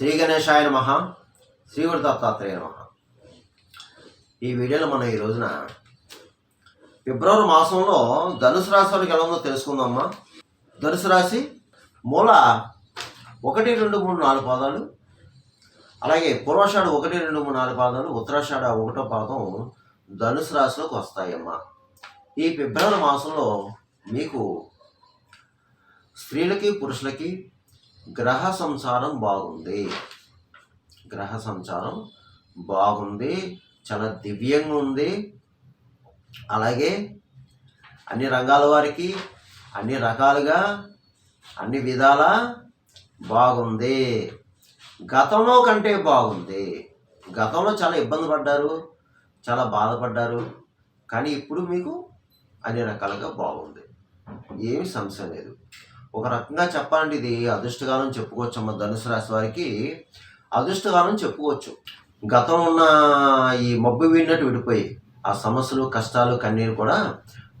శ్రీ గణేశాయ నమ శ్రీ గురు దత్తాత్రేయ నమ. ఈ వీడియోలో మనం ఈ రోజున ఫిబ్రవరి మాసంలో ధనుసు రాశి వారికి ఎలా ఉందో తెలుసుకుందామా? ధనుసు రాశి మూల ఒకటి రెండు మూడు నాలుగు పాదాలు అలాగే పూర్వాషాఢ ఒకటి రెండు మూడు నాలుగు పాదాలు ఉత్తరాషాఢ ఒకటో పాదం ధనుసు రాశిలోకి వస్తాయమ్మా. ఈ ఫిబ్రవరి మాసంలో మీకు స్త్రీలకి పురుషులకి గ్రహ సంసారం బాగుంది. గ్రహ సంచారం బాగుంది. చాలా దివ్యంగా ఉంది. అలాగే అన్ని రంగాల వారికి అన్ని రకాలుగా అన్ని విధాల బాగుంది. గతంలో కంటే బాగుంది. గతంలో చాలా ఇబ్బంది పడ్డారు చాలా బాధపడ్డారు. కానీ ఇప్పుడు మీకు అన్ని రకాలుగా బాగుంది. ఏమి సమస్య లేదు. ఒక రకంగా చెప్పాలంటే ఇది అదృష్టకాలం చెప్పుకోవచ్చు అమ్మ ధనుసు రాశి వారికి. అదృష్టకాలం చెప్పుకోవచ్చు. గతం ఉన్న ఈ మబ్బు వీడినట్టు విడిపోయి ఆ సమస్యలు కష్టాలు కన్నీరు కూడా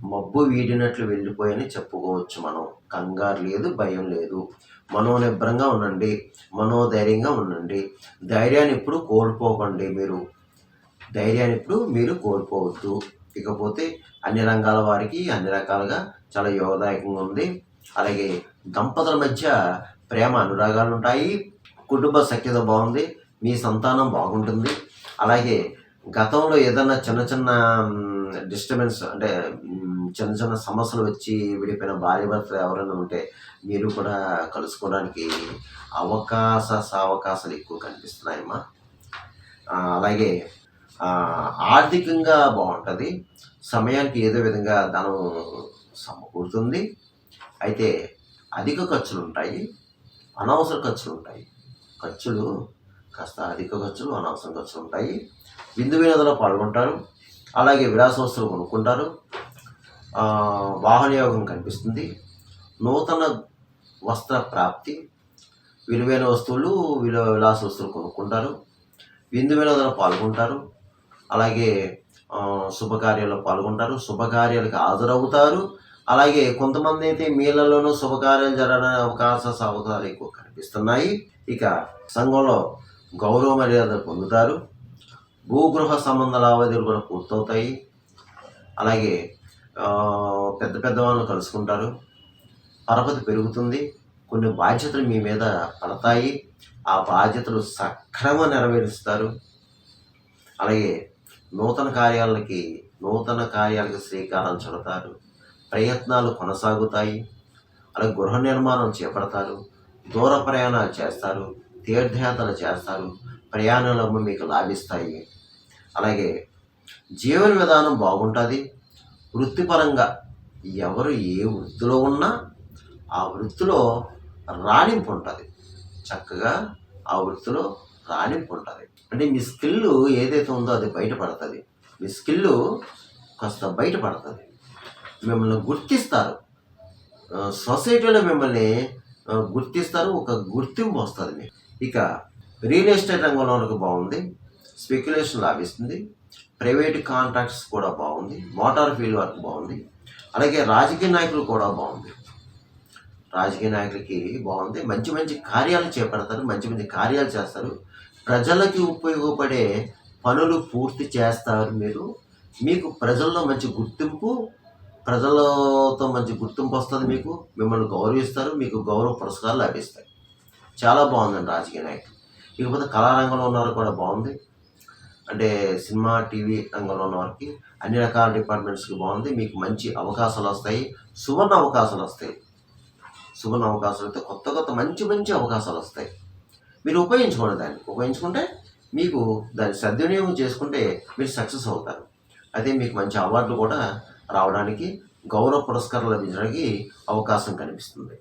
మబ్బు వీడినట్లు వెళ్ళిపోయని చెప్పుకోవచ్చు మనం. కంగారు లేదు భయం లేదు. మనోనిబ్రంగా ఉండండి మనోధైర్యంగా ఉండండి. ధైర్యాన్ని ఎప్పుడు కోల్పోకండి మీరు. ధైర్యాన్ని ఇప్పుడు మీరు కోల్పోవద్దు. ఇకపోతే అన్ని రంగాల వారికి అన్ని రకాలుగా చాలా యోగదాయకంగా ఉంది. అలాగే దంపతుల మధ్య ప్రేమ అనురాగాలు ఉంటాయి. కుటుంబ సఖ్యత బాగుంది. మీ సంతానం బాగుంటుంది. అలాగే గతంలో ఏదన్నా చిన్న చిన్న డిస్టర్బెన్స్ అంటే చిన్న చిన్న సమస్యలు వచ్చి విడిపోయిన భార్య భర్తలు ఎవరైనా ఉంటే మీరు కూడా కలుసుకోవడానికి అవకాశ అవకాశాలు ఎక్కువ కనిపిస్తున్నాయమ్మా. అలాగే ఆర్థికంగా బాగుంటుంది. సమయానికి ఏదో విధంగా ధనం సమకూరుతుంది. అయితే అధిక ఖర్చులు ఉంటాయి అనవసర ఖర్చులు ఉంటాయి ఖర్చులు కాస్త అధిక ఖర్చులు అనవసర ఖర్చులు ఉంటాయి విందు వినోదంలో పాల్గొంటారు. అలాగే విలాస వస్తువులు కొనుక్కుంటారు వాహనయోగం కనిపిస్తుంది. నూతన వస్త్ర ప్రాప్తి విలువైన వస్తువులు విలువ విలాస వస్తువులు కొనుక్కుంటారు. విందు వినోదంలో పాల్గొంటారు. అలాగే శుభకార్యాల్లో పాల్గొంటారు. శుభకార్యాలకు హాజరవుతారు. అలాగే కొంతమంది అయితే మీళ్ళలోనూ శుభకార్యాలు జరగడానికి అవకాశ అవకాశాలు ఎక్కువ కనిపిస్తున్నాయి. ఇక సంఘంలో గౌరవ మర్యాదలు పొందుతారు. భూగృహ సంబంధ లావాదేవీలు కూడా పూర్తవుతాయి. అలాగే పెద్ద పెద్ద వాళ్ళు కలుసుకుంటారు. పరపతి పెరుగుతుంది. కొన్ని బాధ్యతలు మీ మీద పడతాయి. ఆ బాధ్యతలు సక్రమంగా నెరవేరుస్తారు. అలాగే నూతన కార్యాలకి నూతన కార్యాలకు శ్రీకారం చుడతారు. ప్రయత్నాలు కొనసాగుతాయి. అలాగే గృహ నిర్మాణం చేపడతారు. దూర ప్రయాణాలు చేస్తారు. తీర్థయాత్రలు చేస్తారు. ప్రయాణాలు మీకు లాభిస్తాయి. అలాగే జీవన విధానం బాగుంటుంది. వృత్తిపరంగా ఎవరు ఏ వృత్తిలో ఉన్నా ఆ వృత్తిలో రాణింపు ఉంటుంది. చక్కగా ఆ వృత్తిలో రాణింపు ఉంటుంది. అంటే మీ స్కిల్ ఏదైతే ఉందో అది బయటపడుతుంది. మీ స్కిల్ కాస్త బయటపడుతుంది. మిమ్మల్ని గుర్తిస్తారు. సొసైటీలో మిమ్మల్ని గుర్తిస్తారు ఒక గుర్తింపు వస్తుంది మీకు. ఇక రియల్ ఎస్టేట్ రంగంలో మనకు బాగుంది స్పెక్యులేషన్ లాభిస్తుంది ప్రైవేట్ కాంట్రాక్ట్స్ కూడా బాగుంది మోటార్ ఫీల్డ్ వర్క్ బాగుంది అలాగే రాజకీయ నాయకులు కూడా బాగుంది. రాజకీయ నాయకులకి బాగుంది మంచి మంచి కార్యాలు చేపడతారు మంచి మంచి కార్యాలు చేస్తారు. ప్రజలకి ఉపయోగపడే పనులు పూర్తి చేస్తారు మీరు. మీకు ప్రజల్లో మంచి గుర్తింపు ప్రజలతో మంచి గుర్తింపు వస్తుంది మీకు మిమ్మల్ని గౌరవిస్తారు మీకు గౌరవ పురస్కారాలు లభిస్తాయి. చాలా బాగుందండి రాజకీయ నాయకులు. ఇకపోతే కళారంగంలో ఉన్నవారు కూడా బాగుంది. అంటే సినిమా టీవీ రంగంలో ఉన్న వారికి అన్ని రకాల డిపార్ట్మెంట్స్కి బాగుంది. మీకు మంచి అవకాశాలు వస్తాయి. సువర్ణ అవకాశాలు వస్తాయి. సువర్ణ అవకాశాలు అయితే కొత్త కొత్త మంచి మంచి అవకాశాలు వస్తాయి. మీరు ఉపయోగించుకోండి దాన్ని. ఉపయోగించుకుంటే మీకు దాన్ని సద్వినియోగం చేసుకుంటే మీరు సక్సెస్ అవుతారు. అదే మీకు మంచి అవార్డులు కూడా రావడానికి గౌరవ పురస్కారాలు లభించడానికి అవకాశం కనిపిస్తుంది.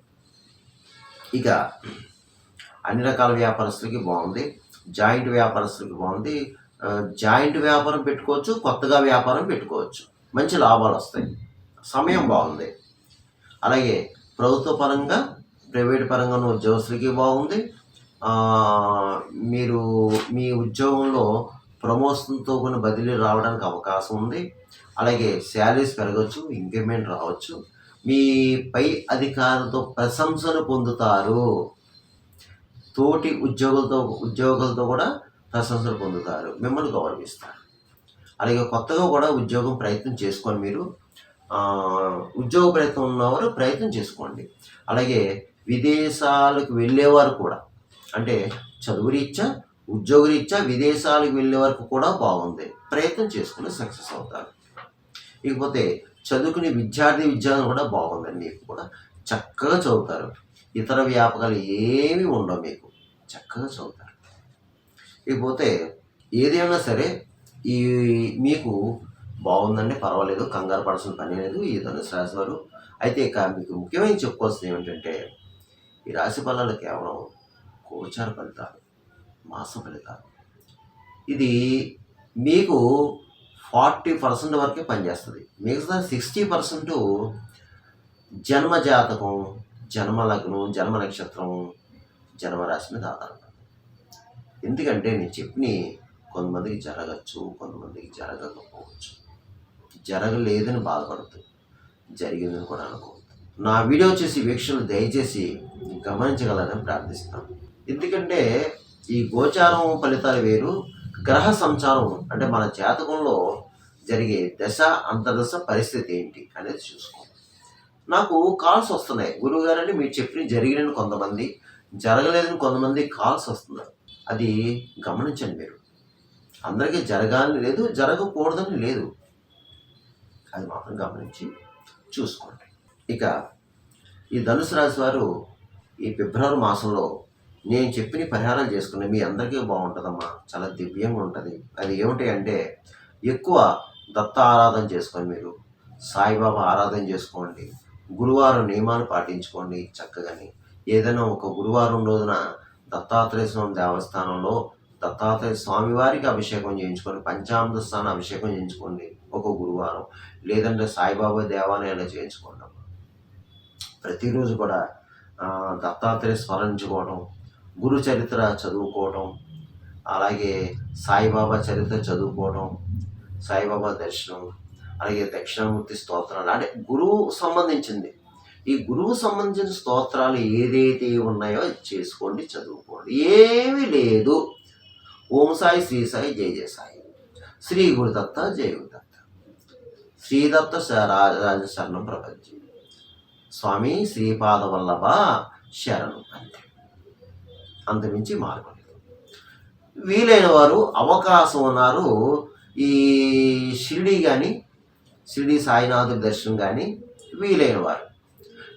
ఇక అన్ని రకాల వ్యాపారస్తులకి బాగుంది. జాయింట్ వ్యాపారస్తులకి బాగుంది. జాయింట్ వ్యాపారం పెట్టుకోవచ్చు కొత్తగా వ్యాపారం పెట్టుకోవచ్చు. మంచి లాభాలు వస్తాయి. సమయం బాగుంది. అలాగే ప్రభుత్వ పరంగా ప్రైవేట్ పరంగా ఉన్న ఉద్యోగస్తులకి బాగుంది. మీరు మీ ఉద్యోగంలో ప్రమోషన్తో కొన్ని బదిలీ రావడానికి అవకాశం ఉంది. అలాగే శాలరీస్ పెరగచ్చు ఇంక్రిమెంట్ రావచ్చు. మీ పై అధికారులతో ప్రశంసలు పొందుతారు. తోటి ఉద్యోగులతో ఉద్యోగులతో కూడా ప్రశంసలు పొందుతారు. మిమ్మల్ని గౌరవిస్తారు. అలాగే కొత్తగా కూడా ఉద్యోగం ప్రయత్నం చేసుకోండి మీరు. ఉద్యోగ ప్రయత్నం ఉన్నవారు ప్రయత్నం చేసుకోండి. అలాగే విదేశాలకు వెళ్ళేవారు కూడా. అంటే చదువు రీత్యా ఉద్యోగరీత్యా విదేశాలకు వెళ్ళే వరకు కూడా బాగుంది. ప్రయత్నం చేసుకుని సక్సెస్ అవుతారు. ఇకపోతే చదువుకునే విద్యార్థి విద్యార్థులు కూడా బాగుందండి మీకు కూడా చక్కగా చదువుతారు. ఇతర వ్యాపకాలు ఏమి ఉండవు మీకు. చక్కగా చదువుతారు. ఇకపోతే ఏదైనా సరే ఈ మీకు బాగుందండి పర్వాలేదు కంగారు పడాల్సిన పని లేదు ఈ ధనుసు రాశి వారు అయితే ఇక మీకు ముఖ్యమైన చెప్పుకోవాల్సింది ఏమిటంటే ఈ రాశి ఫలాలు కేవలం గోచార ఫలితాలు. మాస ఫలితాలు. ఇది మీకు ఫార్టీ పర్సెంట్ వరకే పనిచేస్తుంది. మిగతా సిక్స్టీ పర్సెంట్ జన్మ జాతకం జన్మ లగ్నం జన్మ నక్షత్రం జన్మరాశి మీద ఆధారపడి ఎందుకంటే నేను చెప్పిన కొంతమందికి జరగచ్చు కొంతమందికి జరగకపోవచ్చు. జరగలేదని బాధపడుతూ జరిగిందని కూడా అనుకోవద్దు. నా వీడియో చేసి వీక్షలు దయచేసి గమనించగలరని ప్రార్థిస్తాను ఎందుకంటే ఈ గోచారం ఫలితాలు వేరు గ్రహ సంచారం అంటే మన జాతకంలో జరిగే దశ అంతర్దశ పరిస్థితి ఏంటి అనేది చూసుకోండి నాకు కాల్స్ వస్తున్నాయి. గురువుగారని మీరు చెప్పిన జరిగిన కొంతమంది జరగలేదని కొంతమంది కాల్స్ వస్తున్నారు. అది గమనించండి మీరు. అందరికీ జరగాలని లేదు జరగకూడదని లేదు. అది మాత్రం గమనించి చూసుకోండి. ఇక ఈ ధనుసు రాశి వారు ఈ ఫిబ్రవరి మాసంలో నేను చెప్పిన పరిహారాలు చేసుకుని మీ అందరికీ బాగుంటుందమ్మా. చాలా దివ్యంగా ఉంటుంది. అది ఏమిటి అంటే ఎక్కువ దత్త ఆరాధన చేసుకోండి మీరు. సాయిబాబా ఆరాధన చేసుకోండి. గురువారం నియమాలు పాటించుకోండి చక్కగాని ఏదైనా ఒక గురువారం రోజున దత్తాత్రేయ స్వామి దేవస్థానంలో దత్తాత్రేయ స్వామివారికి అభిషేకం చేయించుకోండి పంచామృత స్థానం అభిషేకం చేయించుకోండి ఒక గురువారం. లేదంటే సాయిబాబా దేవాలయాలు చేయించుకోండి ప్రతిరోజు కూడా దత్తాత్రేయ స్మరించుకోవడం గురు చరిత్ర చదువుకోవడం అలాగే సాయిబాబా చరిత్ర చదువుకోవడం సాయిబాబా దర్శనం అలాగే దక్షిణామూర్తి స్తోత్రాలు అంటే గురువు సంబంధించింది. ఈ గురువు సంబంధించిన స్తోత్రాలు ఏదైతే ఉన్నాయో చేసుకోండి చదువుకోండి. ఏమీ లేదు. ఓం సాయి శ్రీ సాయి జయ జయ సాయి. శ్రీ గురుదత్త జయ గురుదత్త శ్రీదత్త రాజశరణం రాజ ప్రపంచం. స్వామి శ్రీపాద వల్లభ శరణం అంతే. అంతమించి మార్గం వీలైన వారు అవకాశం ఉన్నారు ఈ షిరిడి కానీ షిరిడి సాయినాథుడి దర్శనం కానీ వీలైన వారు.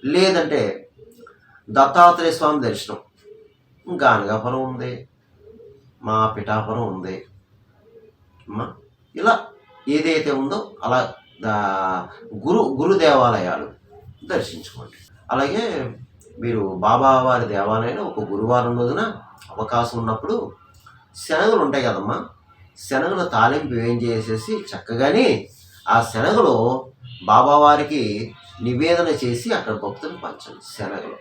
లేదంటే దత్తాత్రేయ స్వామి దర్శనం గానగాపురం ఉంది మా పిఠాపురం ఉంది ఇలా ఏదైతే ఉందో అలా దా- గురు గురు దేవాలయాలు దర్శించుకోండి. అలాగే మీరు బాబా వారి దేవాలయంలో ఒక గురువారం రోజున అవకాశం ఉన్నప్పుడు శనగలు ఉంటాయి కదమ్మా. శనగల తాలింపు ఏం చేసేసి చక్కగానే ఆ శనగలు బాబావారికి నివేదన చేసి అక్కడ భక్తులు పంచండి శనగలు.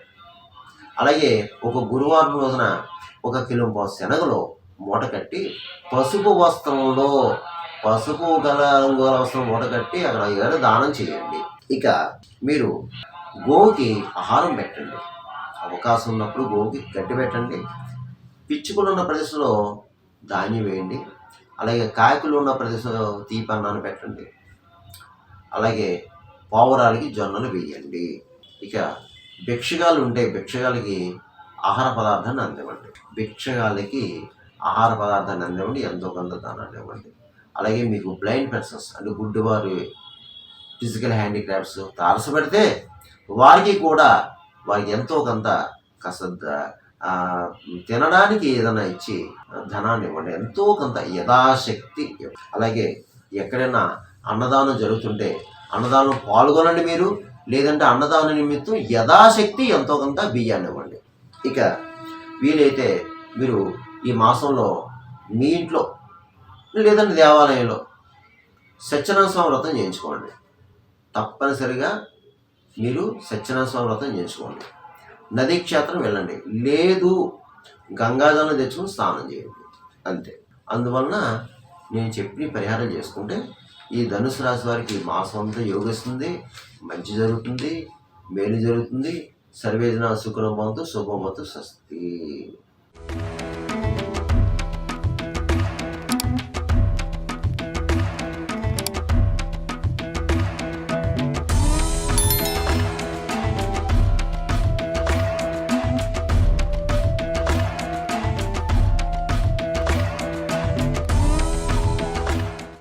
అలాగే ఒక గురువారం రోజున ఒక కిలో శనగలు మూట కట్టి పసుపు వస్త్రంలో పసుపు గల రంగుల వస్త్రం మూట కట్టి అక్కడ దానం చేయండి. ఇక మీరు గోవుకి ఆహారం పెట్టండి. అవకాశం ఉన్నప్పుడు గోవుకి గడ్డి పెట్టండి. పిచ్చుకలు ఉన్న ప్రదేశంలో ధాన్యం వేయండి. అలాగే కాయకులు ఉన్న ప్రదేశంలో తీపన్నాను పెట్టండి. అలాగే పావురాలకి జొన్నలు వేయండి. ఇక భిక్షగాలు ఉంటే భిక్షగాలకి ఆహార పదార్థాన్ని అందివ్వండి. భిక్షగాలకి ఆహార పదార్థాన్ని అందివ్వండి. ఎంతో కొంత దానాన్ని ఇవ్వండి. అలాగే మీకు బ్లైండ్ పర్సన్స్ అంటే గుడ్డివారు ఫిజికల్ హ్యాండిక్రాఫ్ట్స్ తారసపడితే వారికి కూడా వారికి ఎంతో కొంత కాస్త తినడానికి ఏదైనా ఇచ్చి ధనాన్ని ఇవ్వండి. ఎంతో కొంత యథాశక్తి అలాగే ఎక్కడైనా అన్నదానం జరుగుతుంటే అన్నదానం పాల్గొనండి మీరు. లేదంటే అన్నదాన నిమిత్తం యథాశక్తి ఎంతో కొంత బియ్యాన్ని ఇవ్వండి. ఇక వీలైతే మీరు ఈ మాసంలో మీ ఇంట్లో లేదంటే దేవాలయంలో సత్యనారాయణ స్వామి వ్రతం చేయించుకోండి. తప్పనిసరిగా మీరు సత్యనారాయణ స్వామి వ్రతం చేయించుకోండి. నదీ క్షేత్రం వెళ్ళండి. లేదు గంగాజలం తెచ్చుకుని స్నానం చేయండి. అంతే. అందువలన నేను చెప్పిన పరిహారం చేసుకుంటే ఈ ధనుసు రాశి వారికి మాసం అంతా యోగిస్తుంది మంచి జరుగుతుంది మేలు జరుగుతుంది. సర్వేజన సుఖనభవంతు శుభమతో స్వస్తి.